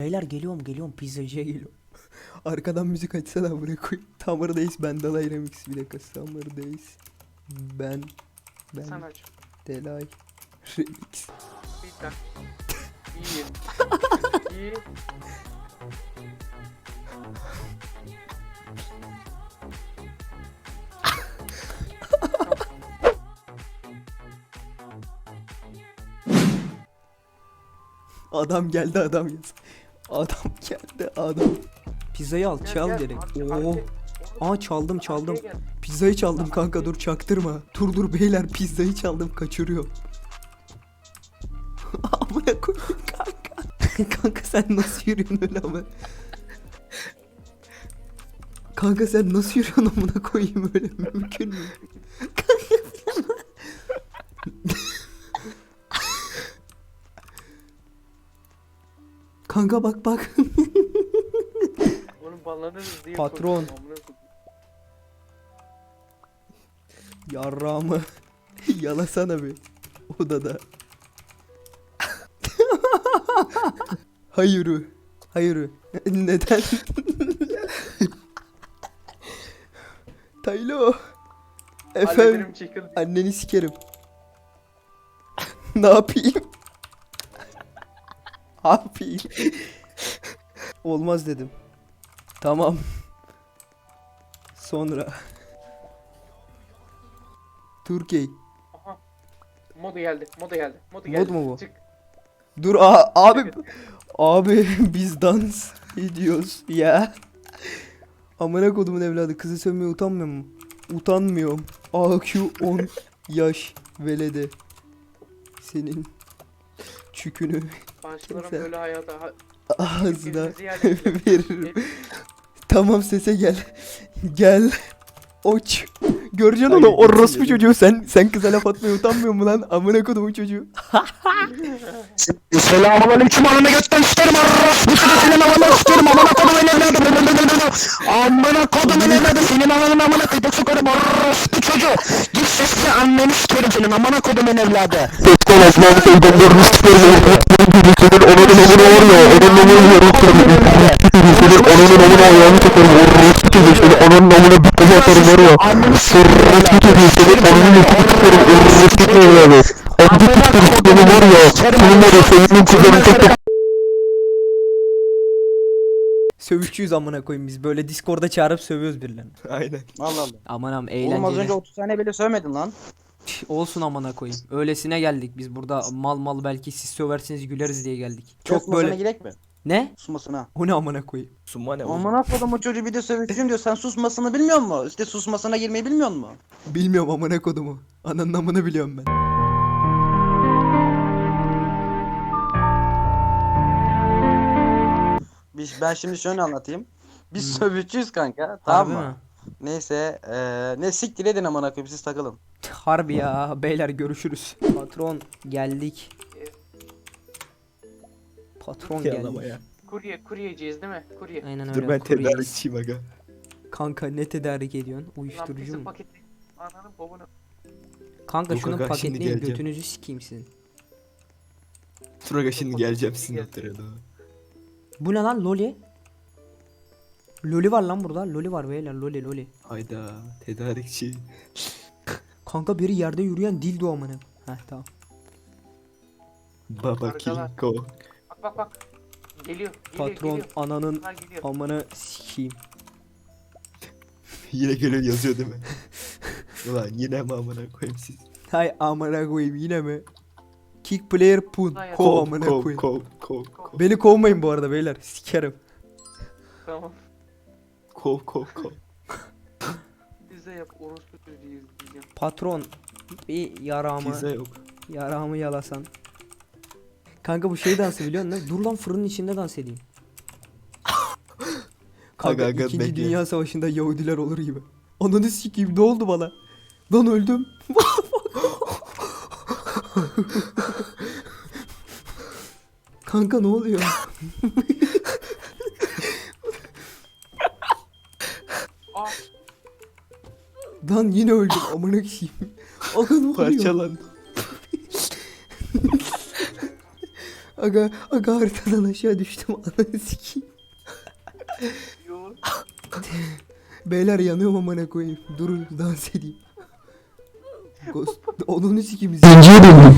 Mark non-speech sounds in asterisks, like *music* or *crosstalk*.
Beyler geliyorum geliyorum pizzacıya geliyorum. *laughs* Arkadan müzik açsana buraya koy. Summer'dayız ben Dalay Remix bir dakika Summer'dayız. Ben ben Sen aç. Delay Remix. Dakika. İyi. İyi. Adam geldi adam yaz. Adam geldi adam. Pizzayı al çal direkt. Oo. Aa çaldım çaldım. Pizzayı çaldım kanka dur çaktırma. Dur dur beyler pizzayı çaldım kaçırıyor. *laughs* Amına koyayım kanka. *laughs* kanka sen nasıl yürüyorsun öyle ama? Kanka sen nasıl yürüyorsun amına koyayım öyle mümkün mü? Kanka bak bak. Oğlum banlanırız diye Patron. korkuyorum, amına koyayım. Yarrağımı *laughs* yalasana bir odada. Hayırı. Hayırı. *laughs* Neden? Taylo. Efendim. Hallederim çekil. Anneni sikerim. *laughs* ne yapayım? Yapayım? Olmaz dedim. Tamam. Sonra. Türkiye. Aha. Modu geldi. Modu geldi. Modu Mod geldi. mu bu? Çık. Dur a- abi abi biz dans ediyoruz ya. Amına kodumun evladı kızı sövmeye utanmıyor mu? Utanmıyorum. AQ 10 yaş velede. Senin çükünü Başlarım Kimse- böyle hayata. Ha- ağzına Hepinizi yerleştirin. veririm. Tamam sese gel. Gel. Oç. Göreceksin Hayır, onu orospu gitsin çocuğu sen sen kıza laf atmaya utanmıyor mu lan? Amına kodumun çocuğu. *laughs* Selamun aleyküm ananı götten sikerim arras bu çocuğu senin amına sikerim amına kodumun evladı amına kodumun evladı senin ananın amına kıydık sokarım arras bu çocuğu git sesli anneni sikerim senin amına kodumun evladı Bekle Osman Seydanlarını sikerim senin onanın amına var ya onanın amına yarıklarım senin onanın amına ayağını sokarım çocuğu senin onanın amına bir kafa atarım var ya onanın amına sokarım arras bu çocuğu evladı Amca tutturuz beni var ya Senin var ya senin kuzenin çok çok Sövüşçüyüz amına koyayım biz böyle Discord'a çağırıp sövüyoruz birilerini. Aynen Allah Allah. Aman am Oğlum az eğlenceli. önce 30 tane bile sövmedin lan. Olsun amına koyayım. Öylesine geldik biz burada mal mal belki siz söversiniz güleriz diye geldik. Çok böyle girek mi? ne? Susmasına. O ne amına koyayım? Sunma ne oğlum? Amına kodumu çocuğu bir de sövüşçüyüm diyor. Sen susmasını bilmiyor musun? İşte susmasına girmeyi bilmiyor musun? Bilmiyorum amına kodumu. Ananın amını biliyorum ben. Biz, ben şimdi şöyle anlatayım. Biz Hmm. sövüşçüyüz kanka. Harbi Tamam mı? mi? Neyse. Eee ne siktir edin amına koyayım siz takılın. Harbi ya beyler görüşürüz. Patron geldik. Patron geldik. ya. Kurye, kuryeciyiz değil mi? Kurye. Aynen öyle. Dur ben kuryeyiz. tedarikçiyim aga. Kanka ne tedarik ediyorsun? Lan Uyuşturucu pizza mu? paketi. Ananın. Kanka Yok şunu aga, şimdi paketleyin geleceğim. götünüzü sikeyim sizin. Dur aga şimdi geleceğim sizin doğru. Bu ne lan loli? Loli var lan burada. Loli var beyler loli loli. Hayda tedarikçi. Kanka biri yerde yürüyen dildo amına. Heh tamam. Baba Arkalar. Kinko. Bak bak bak. Geliyor. Geliyor. Patron Geliyor. ananın Bunlar geliyor. sikeyim. *laughs* Yine geliyor yazıyor değil mi? *laughs* Ulan yine mi amına koyayım siz? Hay amına koyayım yine mi? Kick player pun. Hayır. Kov amına kov, koyayım. kov, kov, kov, Beni kovmayın bu arada beyler. Sikerim. Tamam. Kov, kov, kov. *laughs* Bize yap. Orospu çocuğuyuz diyeceğim. Patron bir yaramı Pizza yok. yaramı yalasan. Kanka bu şey dansı değil mi? Dur lan fırının içinde dans edeyim. *laughs* Kanka Aga, aga, İkinci bekle. Dünya Savaşı'nda Yahudiler olur gibi. Ananı sikeyim ne oldu bana? Lan öldüm. *laughs* Kanka ne oluyor? Lan yine öldüm amına koyayım. *laughs* Aga ne oluyor? Parçalandı. *laughs* Aga aga haritadan aşağı düştüm ananı sikeyim. *laughs* Beyler yanıyorum amına koyayım. Durun dans edeyim. Ghost, onun. Zenciye döndüm.